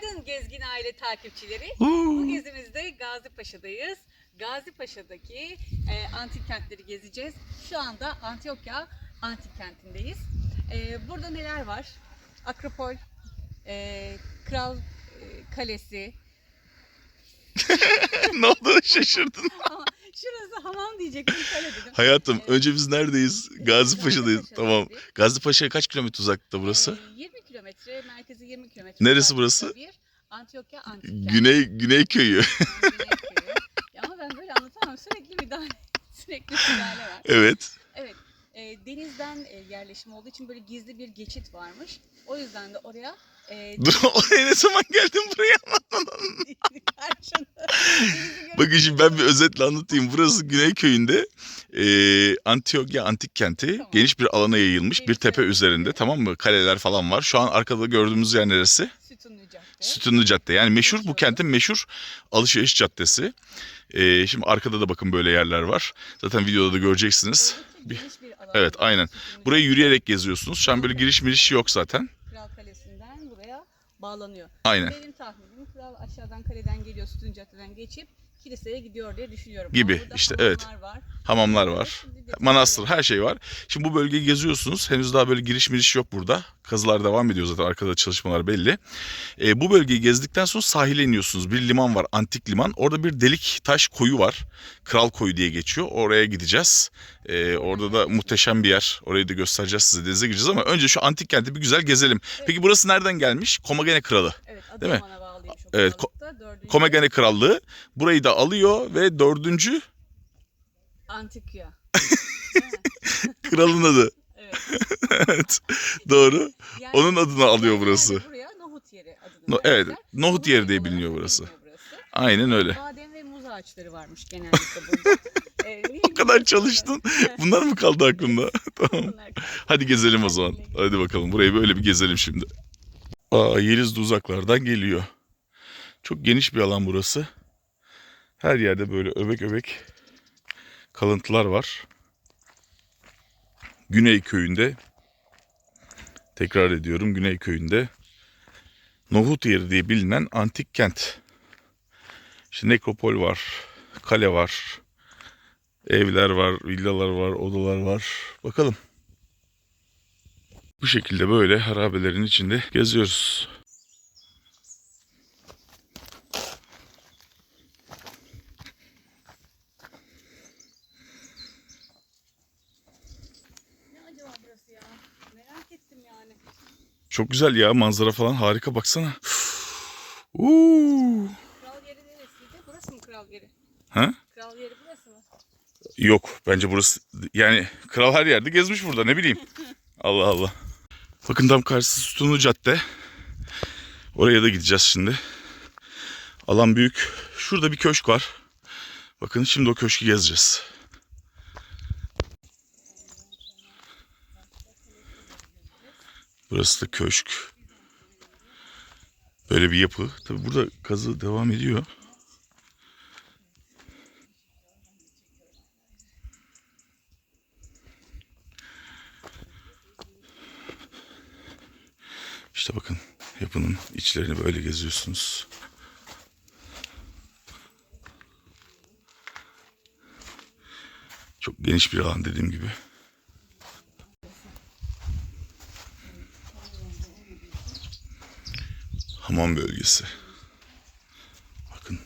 Günaydın Gezgin Aile takipçileri. Bu gezimizde Gazi Paşa'dayız. Gazi Paşa'daki e, antik kentleri gezeceğiz. Şu anda Antiyokya antik kentindeyiz. E, burada neler var? Akropol, e, Kral e, Kalesi. ne oldu şaşırdın. Şurası hamam diyecektim dedim. Hayatım Evet. önce biz neredeyiz? Gazi Paşa'dayız. Gazipaşa'dayız. Tamam. Gazi Paşa'ya kaç kilometre uzakta burası? E, 20 kilometre, merkezi 20 kilometre. Neresi uzaklıkta burası? Bir Antiyokya antik. Güney Güney köyü. Güney köyü. Ya ama ben böyle anlatamam. Sürekli müdahale, sürekli müdahale var. evet. Evet, e, denizden e, yerleşim olduğu için böyle gizli bir geçit varmış. O yüzden de oraya e, Dur oraya ne zaman geldin buraya? denizi Bakın şimdi ben bir özetle anlatayım. Burası Güney köyünde e, Antiyokya antik kenti. Tamam. Geniş bir alana yayılmış bir tepe üzerinde tamam mı? Kaleler falan var. Şu an arkada gördüğümüz yer neresi? Sütunlu Cadde. Sütunlu Cadde. Yani meşhur bu Meşhur. kentin meşhur alışveriş caddesi. E, şimdi arkada da bakın böyle yerler var. Zaten videoda da göreceksiniz. Bir- Evet, aynen. Cadde. yürüyerek geziyorsunuz. Şu an böyle giriş miriş yok zaten. Kral Kalesi'nden buraya bağlanıyor. Aynen. Benim tahminim kral aşağıdan kaleden geliyor, Sütunlu Cadde'den geçip kiliseye gidiyor diye düşünüyorum. Gibi, Ama işte, evet. hamamlar Var. Hamamlar var. Şimdi detaylı Manastır her şey var. Şimdi bu bölgeyi geziyorsunuz. Henüz daha böyle giriş miriş yok burada. Kazılar devam ediyor zaten arkada çalışmalar belli. E, bu bölgeyi gezdikten sonra sahile iniyorsunuz. Bir liman var antik liman. Orada bir delik taş koyu var. Kral koyu diye geçiyor. Oraya gideceğiz. E, orada da muhteşem bir yer. Orayı da göstereceğiz size. Denize gireceğiz ama önce şu antik kenti bir güzel gezelim. Peki burası nereden gelmiş? Komagene Kralı. Evet, Değil mi? O Evet. Dördüncü Komagene Krallığı burayı da alıyor ve dördüncü Antikya. kralın adı. Evet. evet doğru. Yani- Onun adını alıyor yani burası. Buraya Nohut yeri adını No- evet. Nohut yeri diye biliniyor burası. burası. Aynen öyle. Badem ve muz ağaçları varmış genellikle burada. Ee, O kadar çalıştın. Bunlar mı kaldı aklında? tamam. Hadi gezelim o zaman. Hadi bakalım. Burayı böyle bir gezelim şimdi. Aa, Yeliz de uzaklardan geliyor. Çok geniş bir alan burası. Her yerde böyle öbek öbek kalıntılar var. Güney köyünde tekrar ediyorum Güney köyünde Nohut yeri diye bilinen antik kent. İşte nekropol var, kale var, evler var, villalar var, odalar var. Bakalım. Bu şekilde böyle harabelerin içinde geziyoruz. Ne acaba burası ya? Merak ettim yani. Çok güzel ya manzara falan harika baksana. Uuu. Kral yeri neresiydi? Burası mı kral yeri? Ha? Kral yeri burası mı? Yok bence burası yani kral her yerde gezmiş burada ne bileyim. Allah Allah. Bakın tam karşısı Sütunlu Cadde. Oraya da gideceğiz şimdi. Alan büyük. Şurada bir köşk var. Bakın şimdi o köşkü gezeceğiz. Burası da köşk. Böyle bir yapı. Tabi burada kazı devam ediyor. İşte bakın yapının içlerini böyle geziyorsunuz. Çok geniş bir alan dediğim gibi. Hamam bölgesi. Bakın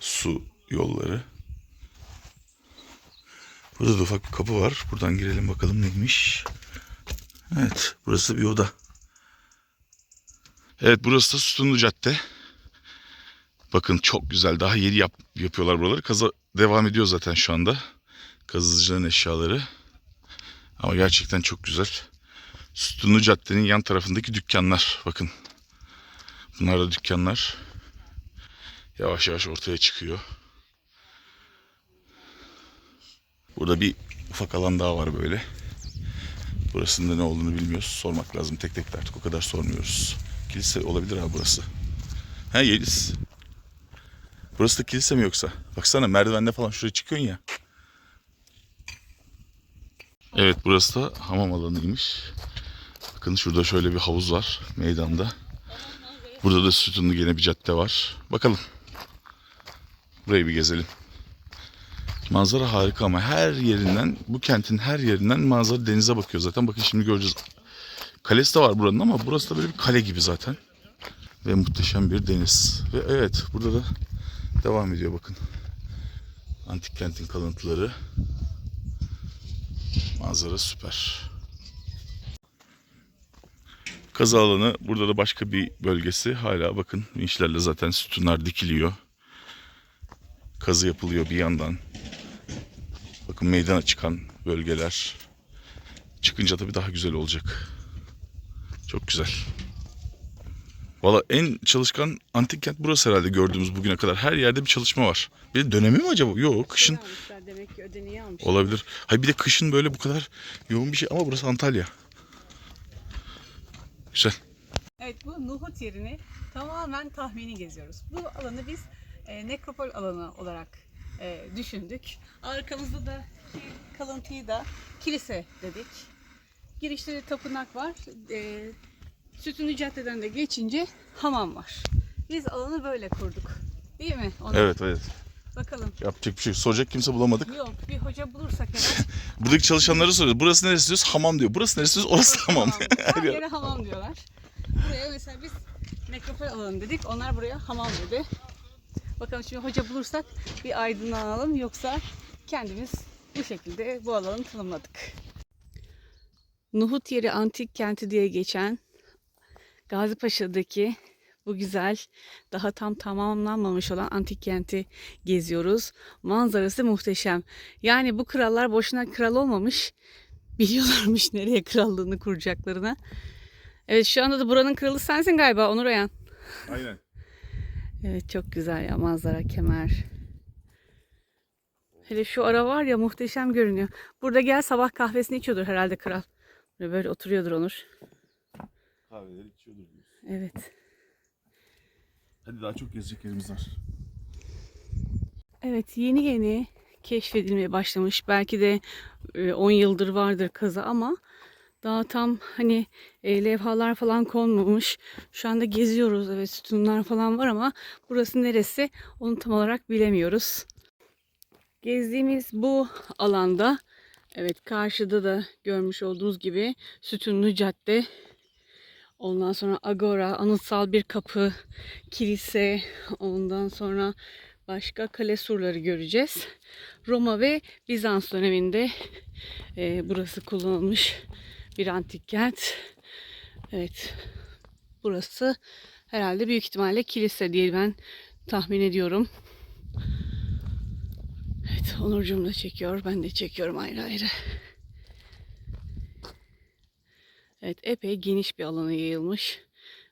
su yolları. Burada da ufak bir kapı var. Buradan girelim bakalım neymiş. Evet burası bir oda. Evet burası da Sütunlu Cadde. Bakın çok güzel. Daha yeni yap, yapıyorlar buraları. Kaza devam ediyor zaten şu anda. Kazıcıların eşyaları. Ama gerçekten çok güzel. Sütunlu Cadde'nin yan tarafındaki dükkanlar. Bakın. Bunlar da dükkanlar. Yavaş yavaş ortaya çıkıyor. Burada bir ufak alan daha var böyle. Burasında ne olduğunu bilmiyoruz. Sormak lazım tek tek de artık o kadar sormuyoruz. Kilise olabilir abi burası. He Yeliz. Burası da kilise mi yoksa? Baksana merdivende falan şuraya çıkıyorsun ya. Evet burası da hamam alanıymış. Bakın şurada şöyle bir havuz var meydanda. Burada da sütunlu gene bir cadde var. Bakalım. Burayı bir gezelim. Manzara harika ama her yerinden, bu kentin her yerinden manzara denize bakıyor zaten. Bakın şimdi göreceğiz. Kalesi de var buranın ama burası da böyle bir kale gibi zaten. Ve muhteşem bir deniz. Ve evet burada da devam ediyor bakın. Antik kentin kalıntıları. Manzara süper. Kazı alanı burada da başka bir bölgesi. Hala bakın vinçlerle zaten sütunlar dikiliyor. Kazı yapılıyor bir yandan. Bakın meydana çıkan bölgeler. Çıkınca tabii daha güzel olacak. Çok güzel. Valla en çalışkan antik kent burası herhalde gördüğümüz bugüne kadar. Her yerde bir çalışma var. Bir de dönemi mi acaba? Yok kışın Almışlar demek ki ödeneği almış. olabilir. Hayır bir de kışın böyle bu kadar yoğun bir şey ama burası Antalya. Güzel. Evet bu Nuhut yerini tamamen tahmini geziyoruz. Bu alanı biz e, nekropol alanı olarak e, düşündük. Arkamızda da kalıntıyı da kilise dedik. Girişte de tapınak var. E, Sütunlu Cadde'den de geçince hamam var. Biz alanı böyle kurduk. Değil mi? Onur? Evet evet. Bakalım. Yapacak bir şey yok. Soracak kimse bulamadık. Yok bir hoca bulursak eğer. Buradaki çalışanlara soruyoruz. Burası neresi diyoruz? Hamam diyor. Burası neresi diyoruz? Orası hamam. Her Her yer. yere hamam diyorlar. Buraya mesela biz nekropol alalım dedik. Onlar buraya hamam dedi. Bakalım şimdi hoca bulursak bir aydınlanalım yoksa kendimiz bu şekilde bu alanı tanımladık. Nuhut yeri antik kenti diye geçen Gazipaşa'daki bu güzel, daha tam tamamlanmamış olan antik kenti geziyoruz. Manzarası muhteşem. Yani bu krallar boşuna kral olmamış. Biliyorlarmış nereye krallığını kuracaklarına. Evet şu anda da buranın kralı sensin galiba Onur Ayan. Aynen. Evet çok güzel ya manzara kemer. Hele şu ara var ya muhteşem görünüyor. Burada gel sabah kahvesini içiyordur herhalde kral. Böyle, böyle oturuyordur Onur. Kahveleri içiyordur. Evet. Hadi daha çok gezecek yerimiz var. Evet yeni yeni keşfedilmeye başlamış. Belki de e, 10 yıldır vardır kazı ama daha tam hani e, levhalar falan konmamış. Şu anda geziyoruz. Evet sütunlar falan var ama burası neresi onu tam olarak bilemiyoruz. Gezdiğimiz bu alanda evet karşıda da görmüş olduğunuz gibi sütunlu cadde Ondan sonra agora, anıtsal bir kapı, kilise, ondan sonra başka kale surları göreceğiz. Roma ve Bizans döneminde e, burası kullanılmış bir antik kent. Evet, burası herhalde büyük ihtimalle kilise diye ben tahmin ediyorum. Evet, Onurcuğum da çekiyor, ben de çekiyorum ayrı ayrı. Evet epey geniş bir alana yayılmış.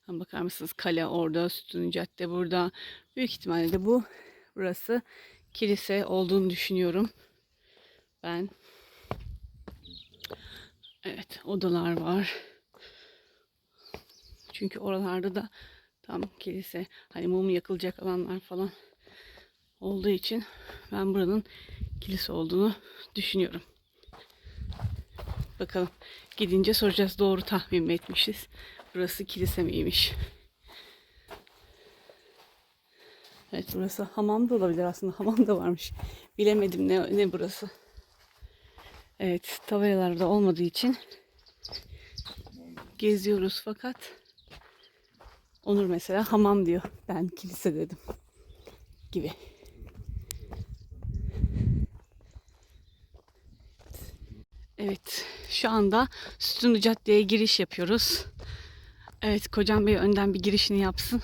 Bakar mısınız kale orada, sütunlu cadde burada. Büyük ihtimalle de bu burası kilise olduğunu düşünüyorum. Ben. Evet odalar var. Çünkü oralarda da tam kilise hani mum yakılacak alanlar falan olduğu için ben buranın kilise olduğunu düşünüyorum. Bakalım gidince soracağız doğru tahmin mi etmişiz. Burası kilise miymiş? Evet burası hamam da olabilir aslında. Hamam da varmış. Bilemedim ne, ne burası. Evet tabelalarda olmadığı için geziyoruz fakat Onur mesela hamam diyor. Ben kilise dedim. Gibi. Evet, şu anda Sütunlu Cadde'ye giriş yapıyoruz. Evet, Kocam Bey önden bir girişini yapsın.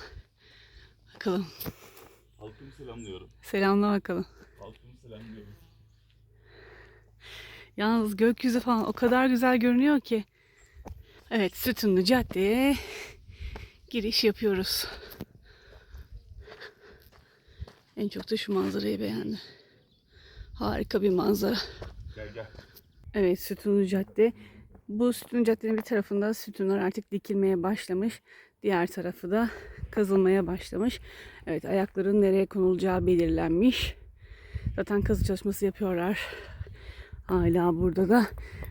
Bakalım, Halkımı selamlıyorum. selamla bakalım. Halkımı selamlıyorum. Yalnız gökyüzü falan o kadar güzel görünüyor ki. Evet, Sütunlu Cadde'ye giriş yapıyoruz. En çok da şu manzarayı beğendim. Harika bir manzara. Gel gel. Evet Sütunlu Cadde. Bu Sütunlu Cadde'nin bir tarafında sütunlar artık dikilmeye başlamış. Diğer tarafı da kazılmaya başlamış. Evet ayakların nereye konulacağı belirlenmiş. Zaten kazı çalışması yapıyorlar. Hala burada da.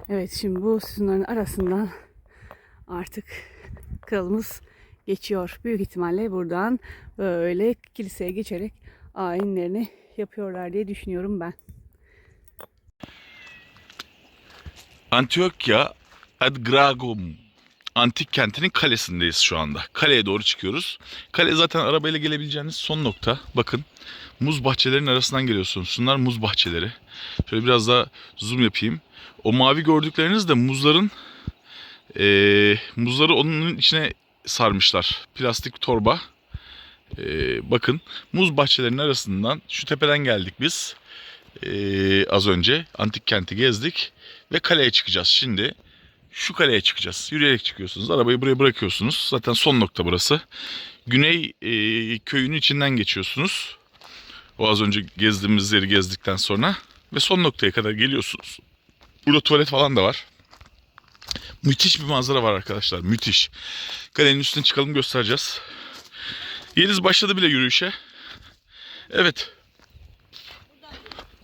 Evet şimdi bu sütunların arasından artık kralımız geçiyor. Büyük ihtimalle buradan böyle kiliseye geçerek ayinlerini yapıyorlar diye düşünüyorum ben. Antiochia ad Gragum antik kentinin kalesindeyiz şu anda. Kaleye doğru çıkıyoruz. Kale zaten arabayla gelebileceğiniz son nokta. Bakın muz bahçelerinin arasından geliyorsunuz. Şunlar muz bahçeleri. Şöyle biraz daha zoom yapayım. O mavi gördükleriniz de muzların eee, muzları onun içine sarmışlar. Plastik torba. Eee, bakın muz bahçelerinin arasından şu tepeden geldik biz. Eee, az önce antik kenti gezdik ve kaleye çıkacağız. Şimdi şu kaleye çıkacağız. Yürüyerek çıkıyorsunuz. Arabayı buraya bırakıyorsunuz. Zaten son nokta burası. Güney eee, köyünün içinden geçiyorsunuz. O az önce gezdiğimiz yeri gezdikten sonra. Ve son noktaya kadar geliyorsunuz. Burada tuvalet falan da var. Müthiş bir manzara var arkadaşlar. Müthiş. Kalenin üstüne çıkalım göstereceğiz. Yeliz başladı bile yürüyüşe. Evet.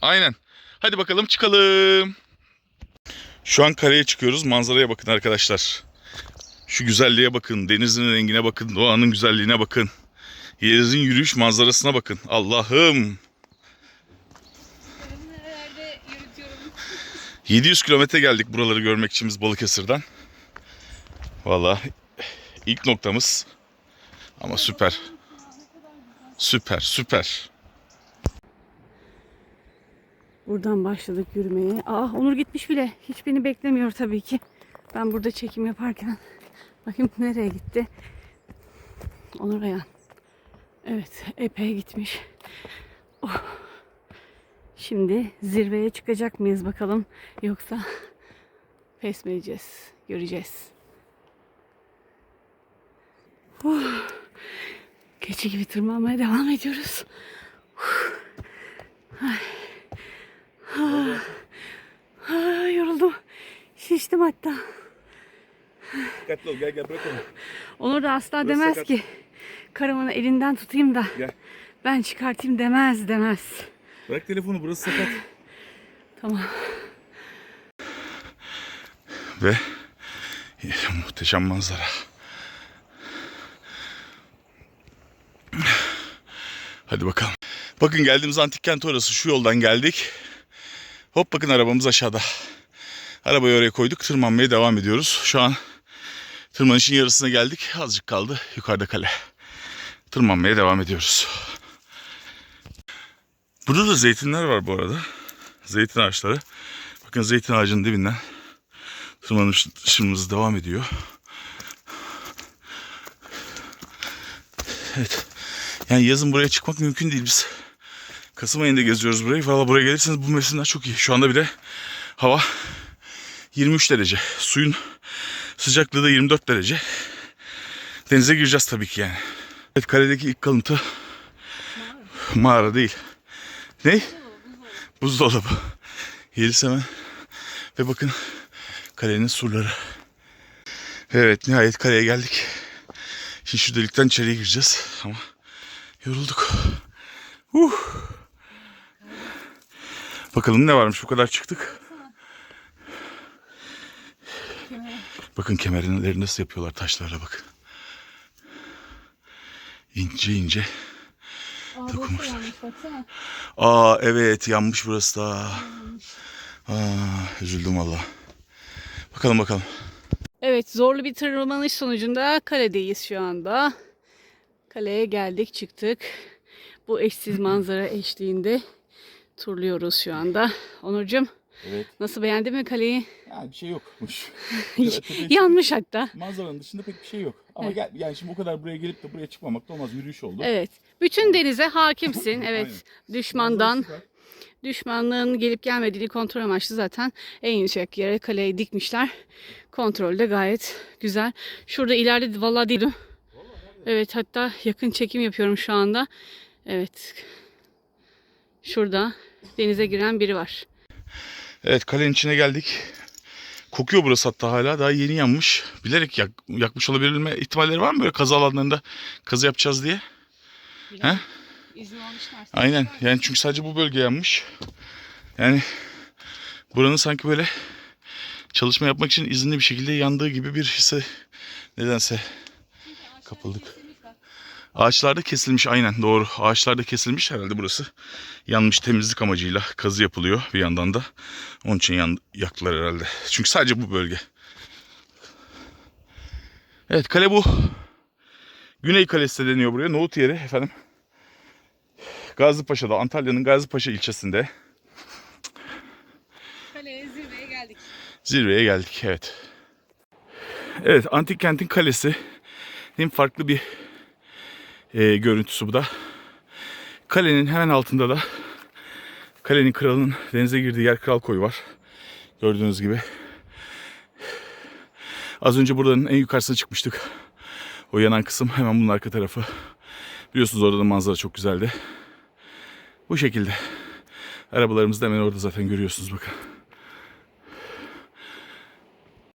Aynen. Hadi bakalım çıkalım. Şu an kareye çıkıyoruz. Manzaraya bakın arkadaşlar. Şu güzelliğe bakın. Denizin rengine bakın. Doğanın güzelliğine bakın. Yeliz'in yürüyüş manzarasına bakın. Allah'ım. Nerelerde yürütüyorum. 700 kilometre geldik buraları görmek için biz Balıkesir'den. Valla ilk noktamız. Ama süper. Süper süper. Buradan başladık yürümeye. Aa Onur gitmiş bile. Hiç beni beklemiyor tabii ki. Ben burada çekim yaparken. Bakayım nereye gitti. Onur Ayan. Evet epey gitmiş. Oh. Şimdi zirveye çıkacak mıyız bakalım. Yoksa pes mi edeceğiz? Göreceğiz. Oh. Keçi gibi tırmanmaya devam ediyoruz. Ay, yoruldum. Şiştim hatta. Dikkatli ol gel gel bırak onu. Onur da asla Burası demez sakat. ki karımın elinden tutayım da Gel. ben çıkartayım demez demez. Bırak telefonu burası sakat. Tamam. Ve muhteşem manzara. Hadi bakalım. Bakın geldiğimiz antik kent orası. Şu yoldan geldik. Hop bakın arabamız aşağıda. Arabayı oraya koyduk. Tırmanmaya devam ediyoruz. Şu an tırmanışın yarısına geldik. Azıcık kaldı. Yukarıda kale. Tırmanmaya devam ediyoruz. Burada da zeytinler var bu arada. Zeytin ağaçları. Bakın zeytin ağacının dibinden tırmanışımız devam ediyor. Evet. Yani yazın buraya çıkmak mümkün değil biz. Kasım ayında geziyoruz burayı. Valla buraya gelirseniz bu mevsimler çok iyi. Şu anda bile hava 23 derece. Suyun sıcaklığı da 24 derece. Denize gireceğiz tabii ki yani. Evet kaledeki ilk kalıntı mağara değil. Ne? Buzdolabı. Yeliz hemen. Ve bakın kalenin surları. Evet nihayet kaleye geldik. Şimdi şu delikten içeriye gireceğiz ama yorulduk. Uh. Bakalım ne varmış bu kadar çıktık. Bakın kemerleri nasıl yapıyorlar taşlarla bakın. İnce ince. Dokunmuşlar. baksana. Aa evet yanmış burası da. Aa, üzüldüm valla. Bakalım bakalım. Evet zorlu bir tırmanış sonucunda kaledeyiz şu anda. Kaleye geldik çıktık. Bu eşsiz manzara eşliğinde turluyoruz şu anda. Onurcuğum Evet. nasıl beğendin mi kaleyi? Yani bir şey yokmuş. Yanmış hatta. Manzaranın dışında pek bir şey yok. Ama gel, yani şimdi o kadar buraya gelip de buraya çıkmamak da olmaz. Yürüyüş oldu. Evet. Bütün denize hakimsin. Evet. Düşmandan, düşmanlığın gelip gelmediğini kontrol amaçlı zaten en yüksek yere kaleyi dikmişler. Kontrol de gayet güzel. Şurada ileride vallahi değilim. Evet hatta yakın çekim yapıyorum şu anda. Evet. Şurada denize giren biri var. Evet kalenin içine geldik. Kokuyor burası hatta hala. Daha yeni yanmış. Bilerek yak, yakmış olabilme ihtimalleri var mı böyle kazı alanlarında kazı yapacağız diye? He? İzin almışlar. Aynen. Yani çünkü sadece bu bölge yanmış. Yani buranın sanki böyle çalışma yapmak için izinli bir şekilde yandığı gibi bir hisse nedense kapıldık. Ağaçlarda kesilmiş aynen doğru. Ağaçlarda kesilmiş herhalde burası. Yanmış temizlik amacıyla kazı yapılıyor bir yandan da. Onun için yan, yaktılar herhalde. Çünkü sadece bu bölge. Evet kale bu. Güney Kalesi de deniyor buraya. Nohut yeri efendim. Gazipaşa'da Antalya'nın Gazipaşa ilçesinde Kaleye zirveye geldik. zirveye geldik. Evet. Evet antik kentin kalesi. Hem farklı bir e, görüntüsü bu da. Kalenin hemen altında da kalenin kralının denize girdiği yer kral koyu var. Gördüğünüz gibi. Az önce buranın en yukarısına çıkmıştık. O yanan kısım hemen bunun arka tarafı. Biliyorsunuz orada da manzara çok güzeldi. Bu şekilde. Arabalarımız da hemen orada zaten görüyorsunuz bakın.